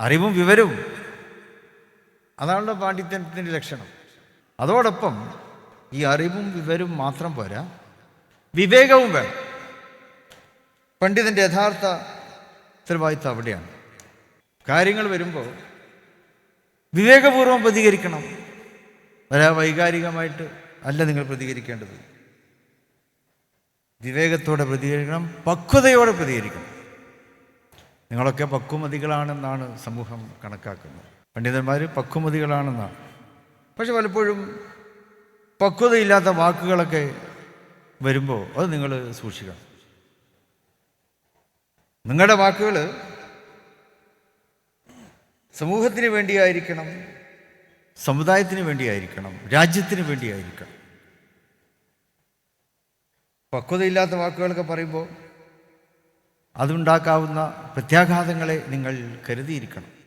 അറിവും വിവരവും. അതാണ് പാണ്ഡിത്യത്തിന്റെ ലക്ഷണം. അതോടൊപ്പം ഈ അറിവും വിവരവും മാത്രം പോരാ വിവേകവും വേണം. പണ്ഡിതന്റെ യഥാർത്ഥ ഉത്തരവാദിത്വം അവിടെയാണ്. കാര്യങ്ങൾ വരുമ്പോൾ വിവേകപൂർവം പ്രതികരിക്കണം. വരാ വൈകാരികമായിട്ട് അല്ല നിങ്ങൾ പ്രതികരിക്കേണ്ടത്. വിവേകത്തോടെ പ്രതികരിക്കണം പക്വതയോടെ പ്രതികരിക്കണം. നിങ്ങളൊക്കെ പക്വമതികളാണെന്നാണ് സമൂഹം കണക്കാക്കുന്നത്. പണ്ഡിതന്മാർ പക്വമതികളാണെന്നാണ്. പക്ഷെ പലപ്പോഴും പക്വതയില്ലാത്ത വാക്കുകളൊക്കെ വരുമ്പോൾ അത് നിങ്ങൾ സൂക്ഷിക്കണം. നിങ്ങളുടെ വാക്കുകൾ സമൂഹത്തിന് വേണ്ടിയായിരിക്കണം സമുദായത്തിന് വേണ്ടിയായിരിക്കണം രാജ്യത്തിന് വേണ്ടിയായിരിക്കണം. പക്വതയില്ലാത്ത വാക്കുകളൊക്കെ പറയുമ്പോൾ അതുണ്ടാക്കാവുന്ന പ്രത്യാഘാതങ്ങളെ നിങ്ങൾ കരുതിയിരിക്കണം.